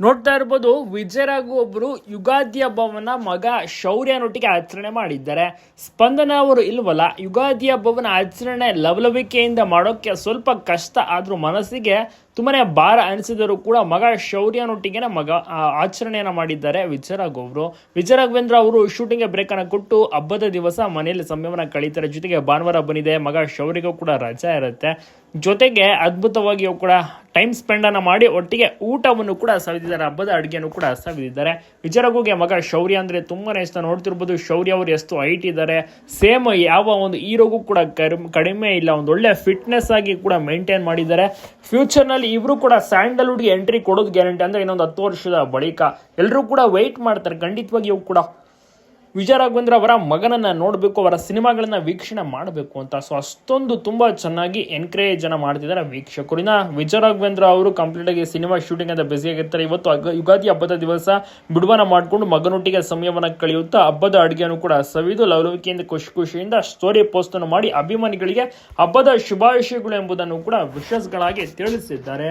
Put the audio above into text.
ನೋಡ್ತಾ ಇರ್ಬೋದು ವಿಜಯರಾಘು ಒಬ್ಬರು ಯುಗಾದಿ ಹಬ್ಬವನ್ನ ಮಗ ಶೌರ್ಯನೊಟ್ಟಿಗೆ ಆಚರಣೆ ಮಾಡಿದ್ದಾರೆ. ಸ್ಪಂದನ ಅವರು ಇಲ್ವಲ್ಲ, ಯುಗಾದಿ ಹಬ್ಬವನ್ನ ಆಚರಣೆ ಲವಲವಿಕೆಯಿಂದ ಮಾಡೋಕ್ಕೆ ಸ್ವಲ್ಪ ಕಷ್ಟ, ಆದರೂ ಮನಸ್ಸಿಗೆ ತುಂಬಾನೇ ಭಾರ ಅನಿಸಿದರೂ ಕೂಡ ಮಗ ಶೌರ್ಯನೊಟ್ಟಿಗೆ ಮಗ ಆಚರಣೆಯನ್ನು ಮಾಡಿದ್ದಾರೆ ವಿಜಯರಾಘು ಅವರು. ವಿಜಯರಾಘವೇಂದ್ರ ಅವರು ಶೂಟಿಂಗ್ಗೆ ಬ್ರೇಕ್ ಅನ್ನು ಕೊಟ್ಟು ಹಬ್ಬದ ದಿವಸ ಮನೆಯಲ್ಲಿ ಸಮಯವನ್ನ ಕಳೀತಾರೆ. ಜೊತೆಗೆ ಭಾನುವಾರ ಬಂದಿದೆ, ಮಗ ಶೌರ್ಯಗೂ ಕೂಡ ರಜಾ ಇರುತ್ತೆ. ಜೊತೆಗೆ ಅದ್ಭುತವಾಗಿಯೂ ಕೂಡ ಟೈಮ್ ಸ್ಪೆಂಡ್ ಅನ್ನ ಮಾಡಿ ಒಟ್ಟಿಗೆ ಊಟವನ್ನು ಕೂಡ ಸವಿದಿದ್ದಾರೆ. ಹಬ್ಬದ ಅಡುಗೆಯನ್ನು ಕೂಡ ಸವಿದಿದ್ದಾರೆ. ವಿಜಯರಘುಗೆ ಮಗ ಶೌರ್ಯ ಅಂದರೆ ತುಂಬಾನೇ ಇಷ್ಟ. ನೋಡ್ತಿರ್ಬೋದು ಶೌರ್ಯ ಅವರು ಎಷ್ಟು ಹೈಟ್ ಇದ್ದಾರೆ. ಸೇಮ್ ಯಾವ ಒಂದು ಹೀರೋಗೂ ಕೂಡ ಕಡಿಮೆ- ಇಲ್ಲ. ಒಂದು ಒಳ್ಳೆ ಫಿಟ್ನೆಸ್ ಆಗಿ ಕೂಡ ಮೇಂಟೈನ್ ಮಾಡಿದ್ದಾರೆ. ಫ್ಯೂಚರ್ ನಲ್ಲಿ ಇವರು ಕೂಡ ಸ್ಯಾಂಡಲ್ವುಡ್ಗೆ ಎಂಟ್ರಿ ಕೊಡೋದು ಗ್ಯಾರಂಟಿ ಅಂದ್ರೆ ಇನ್ನೊಂದು ಹತ್ತು ವರ್ಷದ ಬಳಿಕ ಎಲ್ಲರೂ ಕೂಡ ವೆಯ್ಟ್ ಮಾಡ್ತಾರೆ. ಖಂಡಿತವಾಗಿ ಇವು ಕೂಡ ವಿಜಯ ರಾಘವೇಂದ್ರ ಅವರ ಮಗನನ್ನ ನೋಡಬೇಕು, ಅವರ ಸಿನಿಮಾಗಳನ್ನ ವೀಕ್ಷಣೆ ಮಾಡಬೇಕು ಅಂತ. ಸೊ ಅಷ್ಟೊಂದು ತುಂಬಾ ಚೆನ್ನಾಗಿ ಎನ್ಕರೇಜ್ ಅನ್ನ ಮಾಡ್ತಿದ್ದಾರೆ ವೀಕ್ಷಕರು. ಇನ್ನ ವಿಜಯ ರಾಘವೇಂದ್ರ ಅವರು ಕಂಪ್ಲೀಟ್ ಆಗಿ ಸಿನಿಮಾ ಶೂಟಿಂಗ್ ಅಂತ ಬ್ಯುಸಿ ಆಗಿರ್ತಾರೆ. ಇವತ್ತು ಯುಗಾದಿ ಹಬ್ಬದ ದಿವಸ ಬಿಡುವನ ಮಾಡಿಕೊಂಡು ಮಗನೊಟ್ಟಿಗೆ ಸಮಯವನ್ನು ಕಳೆಯುತ್ತಾ ಹಬ್ಬದ ಅಡುಗೆಯನ್ನು ಕೂಡ ಸವಿದು ಲವಲವಿಕೆಯಿಂದ ಖುಷಿ ಖುಷಿಯಿಂದ ಸ್ಟೋರಿ ಪೋಸ್ಟ್ ಅನ್ನು ಮಾಡಿ ಅಭಿಮಾನಿಗಳಿಗೆ ಹಬ್ಬದ ಶುಭಾಶಯಗಳು ಎಂಬುದನ್ನು ಕೂಡ ವಿಶಸ್ಗಳಾಗಿ ತಿಳಿಸಿದ್ದಾರೆ.